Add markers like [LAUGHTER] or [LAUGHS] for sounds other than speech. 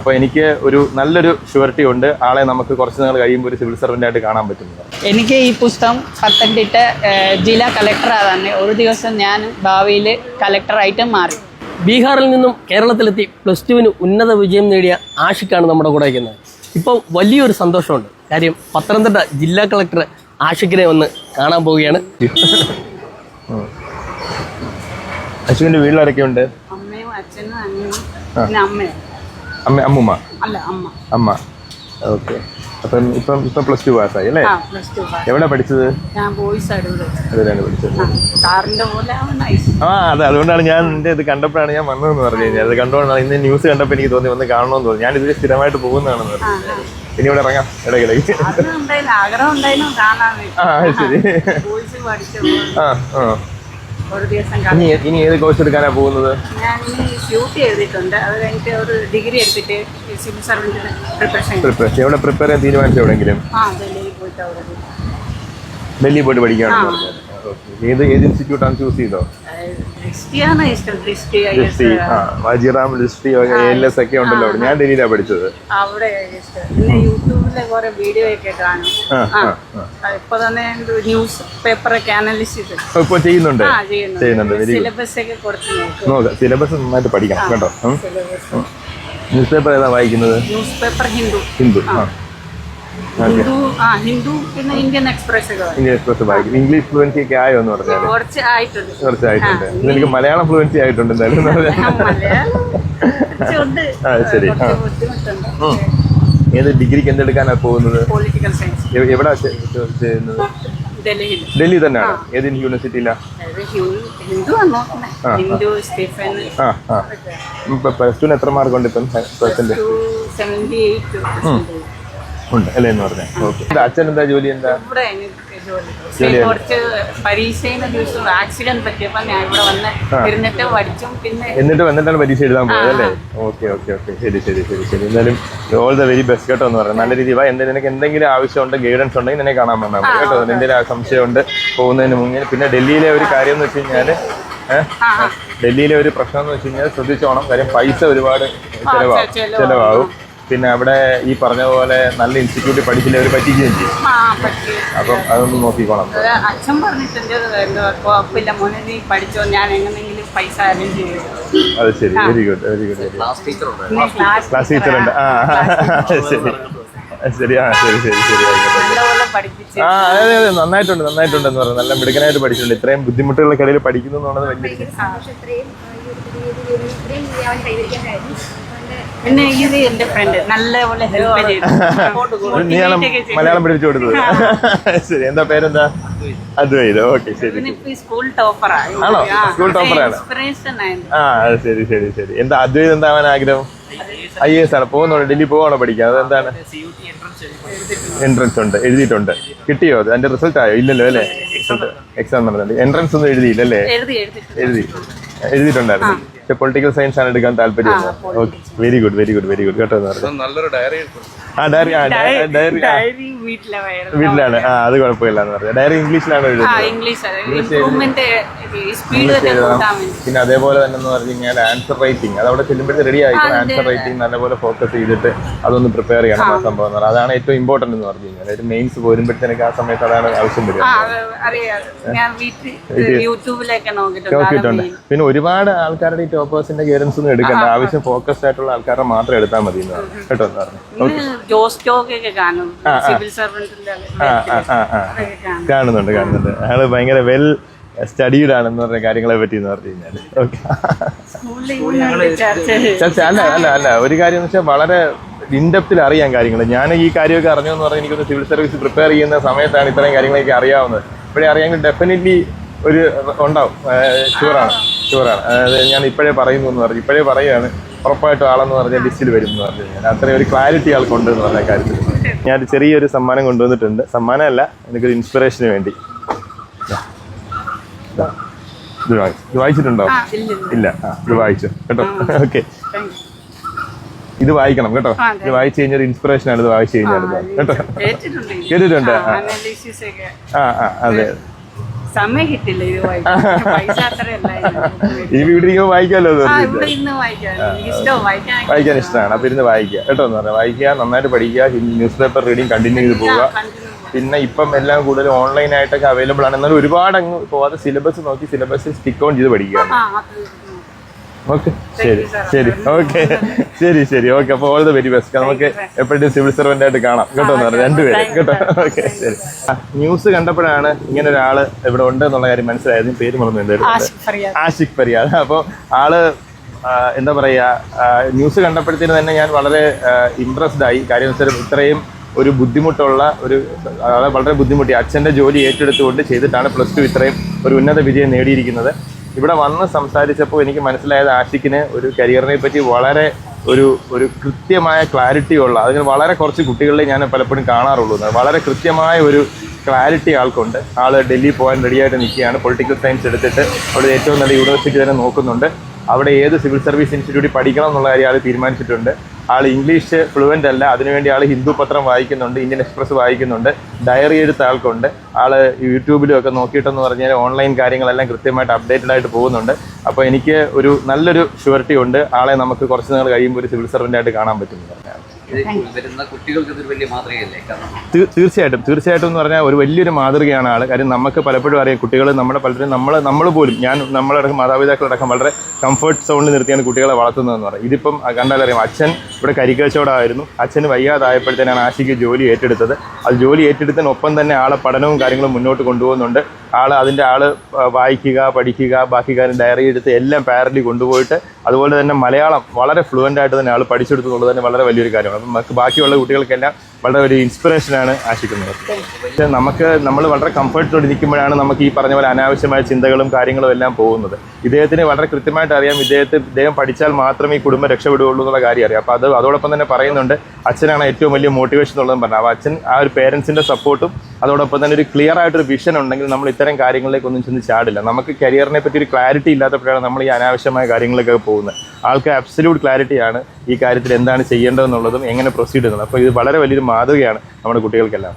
അപ്പോൾ എനിക്ക് ഒരു നല്ലൊരു ഷുവർട്ടി ഉണ്ട്. ആളെ നമുക്ക് കുറച്ച് നാൾ കഴിയുമ്പോൾ ഒരു സിവിൽ സർവന്റ് ആയിട്ട് കാണാൻ പറ്റുന്നത്. എനിക്ക് ഈ പുസ്തകം പത്തനംതിട്ട ജില്ലാ കളക്ടറാണ് തന്നെ ഒരു ദിവസം ഞാൻ ഭാവിയിൽ കളക്ടറായിട്ട് മാറി. ബീഹാറിൽ നിന്നും കേരളത്തിലെത്തി പ്ലസ് ടുവിന് ഉന്നത വിജയം നേടിയ ആഷിക്കാണ് നമ്മുടെ കൂടെ ഇരിക്കുന്നത് ഇപ്പോൾ വലിയൊരു സന്തോഷമുണ്ട്. കാര്യം പത്തനംതിട്ട ജില്ലാ കളക്ടർ ആഷിഖിനെ ഒന്ന് കാണാൻ പോവുകയാണ്. അശ്വിന്റെ വീട്ടിലാരൊക്കെയുണ്ട് അമ്മയും അച്ഛനും അമ്മയും പിന്നെ അമ്മയും. അമ്മ അമ്മുമ്മ? അല്ല അമ്മ. അമ്മ. ഓക്കെ. അപ്പം ഇപ്പം ഇപ്പം പ്ലസ് ടു പാസ്സായി അല്ലേ? ആ പ്ലസ് ടു എവിടെ പഠിച്ചത്? ഞാൻ ബോയ്സ് അതിലാണ് പഠിച്ചത്. സാറിന്റെ പോലെ നൈസ് ആ അതെ അതുകൊണ്ടാണ് ഞാൻ എന്റെ ഇത് കണ്ടപ്പോഴാണ് ഞാൻ വന്നതെന്ന് പറഞ്ഞു കഴിഞ്ഞാൽ അത് കണ്ടുകൊണ്ടാണ് ഇന്ന് ന്യൂസ് കണ്ടപ്പോൾ എനിക്ക് തോന്നി വന്ന് കാണണമെന്ന് തോന്നി. ഞാൻ ഇതിൽ സ്ഥിരമായിട്ട് പോകുന്നതാണെന്ന് പറഞ്ഞു ഇനി ഇവിടെ ഇറങ്ങാം ഇടയ്ക്കിടയ്ക്ക് ആഗ്രഹം ഉണ്ടായിരുന്നു കാണാൻ ആ ശരി. ആ ആ. ഒരു ദിവസം ഇനി ഇനി ഏത് കോഴ്സ് എടുക്കാനാണ് പോകുന്നത്? ഞാൻ ഇനി ചെയ്തിട്ടുണ്ട് എഴുതിയിട്ടുണ്ട്. അത് കഴിഞ്ഞിട്ട് ഒരു ഡിഗ്രി എടുത്തിട്ട് സിവിൽ സർവീസിന് പ്രിപ്പറേഷൻ പ്രിപ്പറേഷൻ എവിടെ പ്രിപ്പയർ ചെയ്യാൻ തീരുമാനിച്ചു എവിടെയെങ്കിലും? ആ ഡൽഹിയിൽ പോയിട്ട് അവിടെ. ഡൽഹി പോയിട്ട് പഠിക്കാണ് ഏത് ഏത് ഇൻസ്റ്റിറ്റ്യൂട്ടാണ് ചൂസ് ചെയ്തോ ഏഹ് ദൃഷ്ടിയാണ് ഇഷ്ടം? ദൃഷ്ടി ഐ ലിസ്റ്റി എസ് ആ വാജിറാം ലിസ്റ്റി എൽ എസ് ഒക്കെ ഉണ്ടല്ലോ ഞാൻ ഡൽഹിയിലാണ് പഠിച്ചത്. അവിടെ ഇഷ്ടം. പിന്നെ യൂട്യൂബിലെ കുറെ വീഡിയോ ഒക്കെ കാണും. ഇപ്പൊ തന്നെ ന്യൂസ് അനലിസ്റ്റ് ചെയ്ത് ഇപ്പോൾ ചെയ്യുന്നുണ്ട്? ചെയ്യുന്നുണ്ട്. സിലബസ് ഒക്കെ കുറച്ച് നോക്കാം. സിലബസ് നന്നായിട്ട് പഠിക്കണം കേട്ടോ. ന്യൂസ് പേപ്പർ ഏതാ വായിക്കുന്നത്? ന്യൂസ് പേപ്പർ ഹിന്ദു ഹിന്ദു ഹിന്ദു ആ ഹിന്ദു പിന്നെ ഇന്ത്യൻ എക്സ്പ്രസ് ഒക്കെ. ഇന്ത്യൻ എക്സ്പ്രസ് വായിക്കും. ഇംഗ്ലീഷ് ഫ്ലുവൻസി ഒക്കെ ആയോ എന്ന് പറഞ്ഞാൽ കുറച്ച് ആയിട്ടുണ്ട്. കുറച്ച് ആയിട്ടുണ്ട് എനിക്ക് മലയാളം ഫ്ലുവൻസി ആയിട്ടുണ്ട് എന്തായാലും ശരി. ആ. ഏത് ഡിഗ്രിക്ക് എന്തെടുക്കാനാണ് പോകുന്നത്? പൊളിറ്റിക്കൽ സയൻസ് എവിടാ ചെയ്യുന്നത് ഡൽഹിയിൽ ഡൽഹി തന്നെയാണ്? ഏത് യൂണിവേഴ്സിറ്റിയിലാണ് ഹിന്ദു സ്റ്റീഫൻ ആ ആ. പ്ലസ് ടു എത്ര മാർക്ക് ഉണ്ട് ഇപ്പം? സെവന്റി എയ്റ്റ് ഉണ്ട്. അല്ലേ എന്ന് പറഞ്ഞാൽ ഓക്കെ അച്ഛൻ എന്താ ജോലി എന്താ? ഇവിടെ എനിക്ക് ജോലി. കുറച്ച് ആക്സിഡന്റ് പറ്റിയപ്പോൾ ഞാൻ ഇവിടെ വന്ന് ഇരുന്നിട്ട് പഠിച്ചും പിന്നെ എന്നിട്ട് വന്നിട്ടാണ് പരീക്ഷ എഴുതാൻ പോയത് അല്ലേ? ഓക്കെ ഓക്കെ ഓക്കെ ശരി ശരി ശരി ശരി. എന്തായാലും ഓൾ ദ വെരി ബെസ്റ്റ് കേട്ടോ എന്ന് പറയാം നല്ല രീതിയിൽ വാ എന്തെങ്കിലും നിനക്ക് എന്തെങ്കിലും ആവശ്യമുണ്ട് ഗൈഡൻസ് ഉണ്ടെങ്കിൽ നിന്നെ കാണാൻ വന്നാൽ മതി കേട്ടോ. എന്തെങ്കിലും ആ സംശയമുണ്ട് പോകുന്നതിന് മുന്നേ. പിന്നെ ഡൽഹിയിലെ ഒരു കാര്യം എന്ന് വെച്ച് കഴിഞ്ഞാൽ ഡൽഹിയിലെ ഒരു പ്രശ്നം എന്ന് വെച്ച് കഴിഞ്ഞാൽ ശ്രദ്ധിച്ചോണം. കാര്യം പൈസ ഒരുപാട് ചെലവാകും ചെലവാകും. പിന്നെ അവിടെ ഈ പറഞ്ഞ പോലെ നല്ല ഇൻസ്റ്റിറ്റ്യൂട്ടിൽ പഠിച്ചില്ല അവർ പറ്റിക്കുകയും ചെയ്യും. അപ്പം അതൊന്ന് നോക്കിക്കോണം. അച്ഛൻ പറഞ്ഞിട്ടുണ്ട് കുഴപ്പമില്ല മോനെ നീ പഠിച്ചോ ഞാൻ എങ്ങനെയെങ്കിലും പൈസ അറേഞ്ച് ചെയ്തു അത് ശരി very good very good class class teacher ഉണ്ട്? ആ. [LAUGHS] ശരി ശരി. ആ ശരി ശരി ശരി ആ അതെ അതെ നന്നായിട്ടുണ്ട് നന്നായിട്ടുണ്ട് എന്ന് പറഞ്ഞു നല്ല മിടുക്കനായിട്ട് പഠിച്ചിട്ടുണ്ട്. ഇത്രയും ബുദ്ധിമുട്ടുകളുടെ ഇടയിൽ പഠിക്കുന്നു എന്നുള്ളത് വലിയ പിന്നെ ഇത് എന്റെ ഫ്രണ്ട് നല്ലപോലെ ഹെൽപ്പ് നീയാണ്. മലയാളം പഠിപ്പിച്ചു കൊടുത്തത്. ശരി എന്താ പേരെന്താ? അദ്വൈത്. ഓക്കെ ശരി. സ്കൂൾ ടോപ്പറാണ് ആണോ? സ്കൂൾ ആയിരുന്നു. ആ അത് ശരി ശരി ശരി. എന്താ അദ്വൈത് എന്താവാൻ ആഗ്രഹം? ഐ എസ് ആണ്. പോകുന്നുണ്ട്. ഡൽഹി പോവാണോ പഠിക്കാൻ? അതെന്താണ് എൻട്രൻസ് ഉണ്ട്. എഴുതിയിട്ടുണ്ട്. കിട്ടിയോ അത്? അതിന്റെ റിസൾട്ട് ആയോ? ഇല്ലല്ലോ അല്ലേ? എക്സാം നടന്നിട്ടുണ്ട്. എൻട്രൻസ് ഒന്നും എഴുതിയില്ല അല്ലേ എഴുതി എഴുതി എഴുതി. എഴുതിയിട്ടുണ്ടായിരുന്നു. പൊളിറ്റിക്കൽ സയൻസ് ആണ് എടുക്കാൻ താല്പര്യം okay very good very good very good കേട്ടോ എന്ന് പറഞ്ഞു. ആ ഡയറി ആ ഡയറി ആ. ഡയറി വീട്ടിലായിരുന്നു. വീട്ടിലാണ്. ആ അത് കുഴപ്പമില്ല എന്ന് പറഞ്ഞു. ഡയറി ഇംഗ്ലീഷിലാണ് എഴുതുന്നത്? പിന്നെ അതേപോലെ തന്നെ എന്ന് പറഞ്ഞു കഴിഞ്ഞാൽ ആൻസർ റൈറ്റിംഗ് അത് അവിടെ ചെല്ലുമ്പോഴത്തെ റെഡി ആയിരിക്കും ആൻസർ റൈറ്റിംഗ് നല്ലപോലെ ഫോക്കസ് ചെയ്തിട്ട് അതൊന്ന് പ്രിപ്പയർ ചെയ്യണം ആ സംഭവം എന്ന് പറഞ്ഞാൽ. അതാണ് ഏറ്റവും ഇമ്പോർട്ടന്റ് എന്ന് പറഞ്ഞു കഴിഞ്ഞാൽ. ഒരു മെയിൻസ് പോരുമ്പോഴത്തേക്ക് ആ സമയത്ത് അതാണ് ആവശ്യം വരുന്നത് ആ അറിയാം. ഞാൻ യൂട്യൂബിലൊക്കെ നോക്കിയിട്ടുണ്ട്. നോക്കിയിട്ടുണ്ട്. പിന്നെ ഒരുപാട് ആൾക്കാരുടെ ഈ ടോപ്പേഴ്സിന്റെ ഗൈഡൻസ് ഒന്നും എടുക്കണ്ട. ആവശ്യം ഫോക്കസ്ഡ് ആയിട്ടുള്ള ആൾക്കാരെ മാത്രം എടുത്താൽ മതി കേട്ടോ കാണുന്നുണ്ട് കാണുന്നുണ്ട്. അയാൾ ഭയങ്കര വെൽ സ്റ്റഡീഡ് ആണെന്ന് പറഞ്ഞ കാര്യങ്ങളെ പറ്റി എന്ന് പറഞ്ഞു കഴിഞ്ഞാൽ ഓക്കെ അല്ല അല്ല അല്ല. ഒരു കാര്യം എന്ന് വെച്ചാൽ വളരെ ഇൻഡെപ്തിൽ അറിയാൻ കാര്യങ്ങൾ ഞാൻ ഈ കാര്യമൊക്കെ അറിഞ്ഞു എന്ന് പറഞ്ഞാൽ എനിക്കൊന്ന് സിവിൽ സർവീസ് പ്രിപ്പയർ ചെയ്യുന്ന സമയത്താണ് ഇത്രയും കാര്യങ്ങളൊക്കെ അറിയാവുന്നത്. ഇപ്പോഴേ അറിയാമെങ്കിൽ ഡെഫിനറ്റ്ലി ഒരു ഉണ്ടാവും. ഷുവറാണ് ഷുവറാണ് അതായത് ഞാൻ ഇപ്പോഴേ പറയുന്നു എന്ന് പറഞ്ഞു. ഇപ്പോഴേ പറയുകയാണ് ഉറപ്പായിട്ടും ആളെന്ന് പറഞ്ഞാൽ ലിസ്റ്റിൽ വരും എന്ന് പറഞ്ഞു കഴിഞ്ഞാൽ അത്രയും ഒരു ക്ലാരിറ്റി ആൾക്കുണ്ട് എന്ന് പറഞ്ഞ കാര്യത്തിൽ. ഞാൻ ചെറിയൊരു സമ്മാനം കൊണ്ടുവന്നിട്ടുണ്ട്. സമ്മാനമല്ല എനിക്കൊരു ഇൻസ്പിറേഷന് വേണ്ടി. ഇത് വായി- ഇത് വായിച്ചിട്ടുണ്ടോ? ഇല്ല, ആ ഇത് വായിച്ചു. കേട്ടോ? ഓക്കെ. ഇത് വായിക്കണം കേട്ടോ? ഇത് വായിച്ചു കഴിഞ്ഞാൽ ഇൻസ്പിറേഷൻ ആണ് ഇത് വായിച്ചു കഴിഞ്ഞാൽ. കേട്ടോ? കേട്ടിട്ടുണ്ട്. ആ. ആ അതെ. സമയം കിട്ടില്ല ഇത് [LAUGHS] ഈ വീട്ടിൽ വായിക്കാമല്ലോ വായിക്കാൻ. ഇഷ്ടമാണ് അപ്പൊ ഇരുന്ന് വായിക്കുക. കേട്ടോ എന്ന് പറഞ്ഞാൽ വായിക്കുക നന്നായിട്ട് പഠിക്കുക ന്യൂസ് പേപ്പർ റീഡിങ് കണ്ടിന്യൂ ചെയ്ത് പോവുക. പിന്നെ ഇപ്പം എല്ലാം കൂടുതൽ ഓൺലൈൻ ആയിട്ടൊക്കെ അവൈലബിൾ ആണ്. എന്നാലും ഒരുപാട് അങ്ങ് പോവാതെ സിലബസ് നോക്കി സിലബസ് സ്റ്റിക്ക് ഓൺ ചെയ്ത് പഠിക്കുക ആ അത് ഓക്കെ. ശരി ശരി. ഓക്കെ. ശരി ശരി. ഓക്കെ അപ്പോൾ ഓൾ ദ വെരി ബെസ്റ്റ് നമുക്ക് എപ്പോഴും സിവിൽ സർവന്റ് ആയിട്ട് കാണാം. കേട്ടോ എന്ന് പറഞ്ഞു രണ്ടുപേരും. കേട്ടോ. ഓക്കെ ശരി. ന്യൂസ് കണ്ടപ്പോഴാണ് ഇങ്ങനെ ഒരാൾ ഇവിടെ ഉണ്ട് എന്നുള്ള കാര്യം മനസ്സിലായത്. പേര് മറന്നു എന്തായിരുന്നു ആഷിഖ് ഫറിയാദ് ആഷിഖ് അപ്പോൾ ആൾ എന്താ പറയുക ന്യൂസ് കണ്ടപ്പോഴത്തേന് തന്നെ ഞാൻ വളരെ ഇമ്പ്രസ്ഡ് ആയി. കാര്യം വെച്ചാൽ ഇത്രയും ഒരു ബുദ്ധിമുട്ടുള്ള ഒരു വളരെ ബുദ്ധിമുട്ടി. അച്ഛന്റെ ജോലി ഏറ്റെടുത്തുകൊണ്ട് ചെയ്തിട്ടാണ് പ്ലസ് ടു ഇത്രയും ഒരു ഉന്നത വിജയം നേടിയിരിക്കുന്നത്. ഇവിടെ വന്ന് സംസാരിച്ചപ്പോൾ എനിക്ക് മനസ്സിലായത് ആഷിക്കിന് ഒരു കരിയറിനെ പറ്റി വളരെ ഒരു ഒരു കൃത്യമായ ക്ലാരിറ്റി ഉള്ള അതിന് വളരെ കുറച്ച് കുട്ടികളെ ഞാൻ പലപ്പോഴും കാണാറുള്ളൂ. വളരെ കൃത്യമായ ഒരു ക്ലാരിറ്റി ആൾക്കുണ്ട്. ആൾ ഡൽഹി പോകാൻ റെഡിയായിട്ട് നിൽക്കുകയാണ്. പൊളിറ്റിക്കൽ സയൻസ് എടുത്തിട്ട് അവിടെ ഏറ്റവും നല്ല യൂണിവേഴ്സിറ്റി തന്നെ നോക്കുന്നുണ്ട്. അവിടെ ഏത് സിവിൽ സർവീസ് ഇൻസ്റ്റിറ്റ്യൂട്ടിൽ പഠിക്കണം എന്നുള്ള കാര്യം ആൾ തീരുമാനിച്ചിട്ടുണ്ട്. ആൾ ഇംഗ്ലീഷ് ഫ്ലുവന്റ് അല്ല. അതിനുവേണ്ടി ആൾ ഹിന്ദു പത്രം വായിക്കുന്നുണ്ട് ഇന്ത്യൻ എക്സ്പ്രസ് വായിക്കുന്നുണ്ട് ഡയറി എടുത്ത ആൾക്കുണ്ട് ആൾ യൂട്യൂബിലും ഒക്കെ നോക്കിയിട്ടെന്ന് പറഞ്ഞാൽ ഓൺലൈൻ കാര്യങ്ങളെല്ലാം കൃത്യമായിട്ട് അപ്ഡേറ്റഡ് ആയിട്ട് പോകുന്നുണ്ട്. അപ്പോൾ എനിക്ക് ഒരു നല്ലൊരു ഷുവർട്ടി ഉണ്ട്. ആളെ നമുക്ക് കുറച്ച് നാൾ കഴിയുമ്പോൾ ഒരു സിവിൽ സർവന്റായിട്ട് കാണാൻ പറ്റുമെന്ന് പറഞ്ഞാൽ വരുന്ന കുട്ടികൾക്ക് വലിയ മാതൃകയല്ലേ? തീർച്ചയായിട്ടും. തീർച്ചയായിട്ടും എന്ന് പറഞ്ഞാൽ ഒരു വലിയൊരു മാതൃകയാണ് ആൾ കാര്യം നമുക്ക് പലപ്പോഴും അറിയാം കുട്ടികൾ നമ്മുടെ പലരും നമ്മൾ നമ്മൾ പോലും ഞാൻ നമ്മളടക്കം മാതാപിതാക്കളടക്കം വളരെ കംഫർട്ട് സോണിൽ നിർത്തിയാണ് കുട്ടികളെ വളർത്തുന്നതെന്ന് പറയും. ഇതിപ്പം കണ്ടാലറിയാം അച്ഛൻ ഇവിടെ കരിക്കച്ചവടമായിരുന്നു അച്ഛന് വയ്യാതായപ്പോഴത്തേനാണ് ആശിക്ക് ജോലി ഏറ്റെടുത്തത്. അത് ജോലി ഏറ്റെടുത്തതിനൊപ്പം തന്നെ ആളെ പഠനവും കാര്യങ്ങളും മുന്നോട്ട് കൊണ്ടുപോകുന്നുണ്ട്. ആൾ അതിന്റെ ആൾ വായിക്കുക പഠിക്കുക ബാക്കി കാര്യം ഡയറി എടുത്ത് എല്ലാം പാരലി കൊണ്ടുപോയിട്ട് അതുപോലെ തന്നെ മലയാളം വളരെ ഫ്ലുവന്റ് ആയിട്ട് തന്നെ ആൾ പഠിച്ചെടുത്തു എന്നുള്ളത് തന്നെ വളരെ വലിയൊരു കാര്യമാണ്. അപ്പം ബാക്കിയുള്ള കുട്ടികൾക്കെല്ലാം വളരെ വലിയ ഇൻസ്പിറേഷനാണ് ആശിക്കുന്നത്. പക്ഷേ നമുക്ക് നമ്മൾ വളരെ കംഫർട്ടോടെ ഇരിക്കുമ്പോഴാണ് നമുക്ക് ഈ പറഞ്ഞ പോലെ അനാവശ്യമായ ചിന്തകളും കാര്യങ്ങളും എല്ലാം പോകുന്നത്. ഇദ്ദേഹത്തിന് വളരെ കൃത്യമായിട്ട് അറിയാം ഇദ്ദേഹത്തെ ഇദ്ദേഹം പഠിച്ചാൽ മാത്രമേ ഈ കുടുംബം രക്ഷപ്പെടുകയുള്ളൂ എന്നുള്ള കാര്യം അറിയാം. അപ്പോൾ അത് അതോടൊപ്പം തന്നെ പറയുന്നുണ്ട് അച്ഛനാണ് ഏറ്റവും വലിയ മോട്ടിവേഷൻ എന്നുള്ളതെന്ന് പറഞ്ഞു അപ്പോൾ അച്ഛൻ ആ ഒരു പേരൻസിന്റെ സപ്പോർട്ടും അതോടൊപ്പം തന്നെ ഒരു ക്ലിയർ ആയിട്ടൊരു വിഷൻ ഉണ്ടെങ്കിൽ നമ്മൾ ഇത്തരം കാര്യങ്ങളിലേക്കൊന്നും ചെന്ന് ചാടില്ല. നമുക്ക് കരിയറിനെ പറ്റി ഒരു ക്ലാരിറ്റി ഇല്ലാത്തപ്പോഴാണ് നമ്മൾ ഈ അനാവശ്യമായ കാര്യങ്ങളിലേക്കൊക്കെ പോകുന്നത്. ആൾക്ക് അബ്സല്യൂട്ട് ക്ലാരിറ്റിയാണ് ഈ കാര്യത്തിൽ എന്താണ് ചെയ്യേണ്ടതെന്നുള്ളതും എങ്ങനെ പ്രൊസീഡ് ചെയ്യുന്നത്. അപ്പോൾ ഇത് വളരെ വലിയൊരു മാതൃകയാണ് നമ്മുടെ കുട്ടികൾക്കെല്ലാം.